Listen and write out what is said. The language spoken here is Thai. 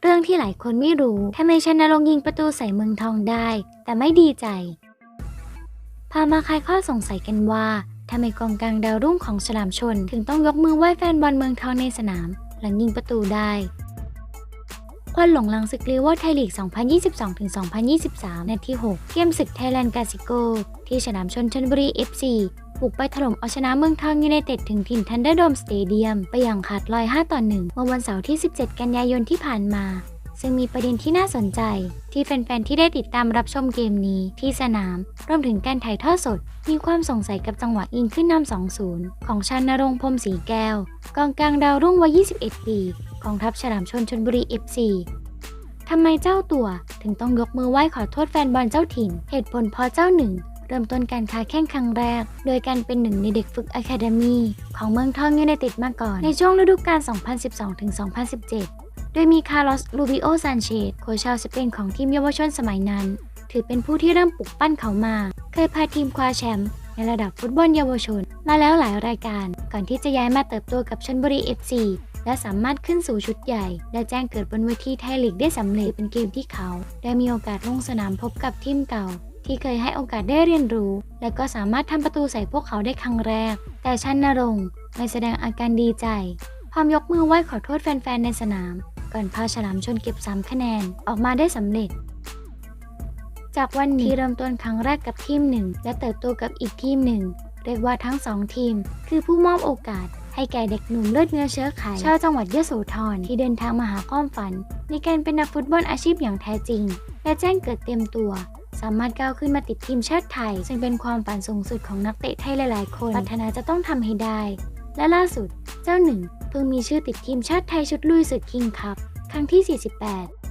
เรื่องที่หลายคนไม่รู้ทำไมชนรงยิงประตูใส่เมืองทองได้ แต่ไม่ดีใจ พามาคลายข้อสงสัยกันว่าทำไมกองกลางดาวรุ่งของฉลามชน ถึงต้องยกมือไหว้แฟนบอลเมืองทองในสนาม หลังยิงประตูได้ควันหลงหลังศึกลีวอร์ไทยลีก 2022-2023 นาที 6 เกมศึกไทยแลนด์กาซิโก ที่ฉลามชนชนบุรี FC บุกไปถล่มเอาชนะเมืองทองยูไนเต็ดถึงถิ่นทันเดอร์โดมสเตเดียมไปอย่างขาดลอย 5 ต่อ 1 เมื่อวันเสาร์ที่ 17 กันยายนที่ผ่านมา ซึ่งมีประเด็นที่น่าสนใจ ที่แฟนๆที่ได้ติดตามรับชมเกมนี้ที่สนาม รวมถึงการถ่ายทอดสด มีความสงสัยกับจังหวะยิงขึ้นนำ2-0 ของชันนรงพรมศรีแก้ว กองกลางดาวรุ่งวัย 21 ปีของทัพฉลามชนชนบุรี FC ทำไมเจ้าตัวถึงต้องยกมือไหว้ขอโทษแฟนบอลเจ้าถิ่น เหตุผลเพราะเจ้าหนึ่ง เริ่มต้นการค้าแข่งครั้งแรก โดยการเป็นหนึ่งในเด็กฝึกอะคาเดมีของเมืองทองยูไนเต็ดมาก่อน ในช่วงฤดูกาล 2012-2017 โดยมีคาร์ลอส ลูบิโอ ซานเชสโค้ชชาวสเปนของทีมเยาวชนสมัยนั้น ถือเป็นผู้ที่เริ่มปลุกปั้นเขามา เคยพาทีมคว้าแชมป์ในระดับฟุตบอลเยาวชน มาแล้วหลายรายการ ก่อนที่จะย้ายมาเติบโตกับชนบุรี FC และสามารถขึ้นสู่ชุดใหญ่ และแจ้งเกิดบนเวทีไทยลีกได้สำเร็จเป็นเกมที่เขา ได้มีโอกาสลงสนามพบกับทีมเก่า ที่เคยให้โอกาสได้เรียนรู้ และก็สามารถทำประตูใส่พวกเขาได้ครั้งแรก แต่ชันนรงค์ไม่แสดงอาการดีใจพร้อมยกมือไหว้ขอโทษแฟนๆในสนาม ก่อนพาฉลามชนเก็บ 3 คะแนนออกมาได้สำเร็จ จากวันนี้เริ่มต้นครั้งแรกกับทีมหนึ่งและเติบโตกับอีกทีมหนึ่งเรียกว่าทั้งสองทีม คือผู้มอบโอกาสให้แก่เด็กหนุ่มเลือดเนื้อเชื้อไขชาวจังหวัดยโสธรที่เดินทางมาหาความฝัน ในการเป็นนักฟุตบอลอาชีพอย่างแท้จริง และแจ้งเกิดเต็มตัวามารถก้าวขึ้นมาติดทีมชาติไทย ซึ่งเป็นความฝันสูงสุดของนักเตะไทยหลายๆ คนปัฒนาจะต้องทำให้ได้ และล่าสุดเจ้าหนึ่งเพิ่งมีชื่อติดทีมชาติไทยชุดลุยศึกคิงคัพครั้งที่ 48